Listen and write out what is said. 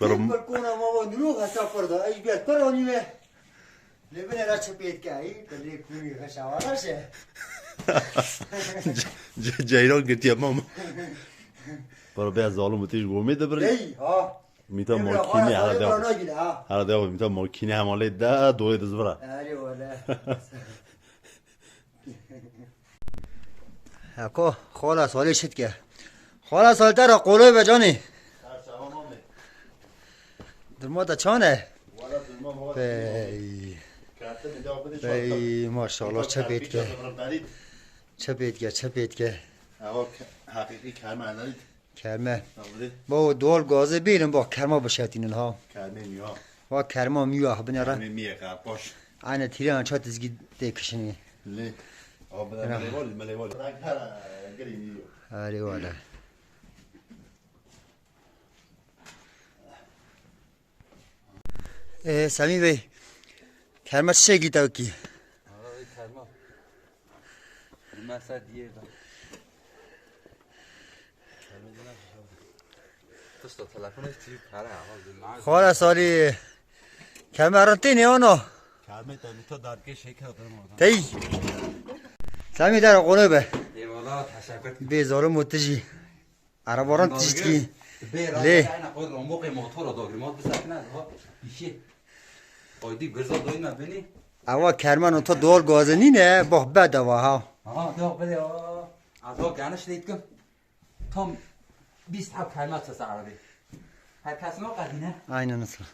پر کون اما و نرو غصا پرده ایش بیاد پر آنیمه لبنه را چپید که ای کلی کونی غشا وارشه جایی را گتی اما اما پر بیا ظالم اتیش بومی بری ای ها میتا مکینی هر دیو هر دیو میتا مکینی هم ولی ده دوی دز برا هری ولی هکو خاله سالی شد که خاله سالتره قلوی بچانی در مواد چانه؟ بی بی ماشاءالله چه بیت که چه بیت چه بیت آقا حقیقی کرمه ندارید کرمه. با دول گازه بیرم با کرمه بشهت این ها کرمه میوه. با کرمه میوه ها بنارم کرمه میوه که باش. این تیره انچه ها تزگید ده کشنی. لی. آقا بدا ملیوالی ملیوالی ملیوالی آره ملیوالی Ee, Sami Bey kerma çiçeği gidiyor ki آره کرما مثلا دیگه تو تلفنش چی کاره آقا خواهر سالی kerma aranتی نه آنو کرمه تا میتا درکه شکر دارم دی Sami در قونه به eyvallah teşekkür به زارو متجی عرباران تشکی لی موتور مات آیدی اوه کرمان اون تا دول گازنی نه؟ با بد اوه ها. آه دو بده اوه از ها گنش تا بیست عربی. هر کسی ها نسل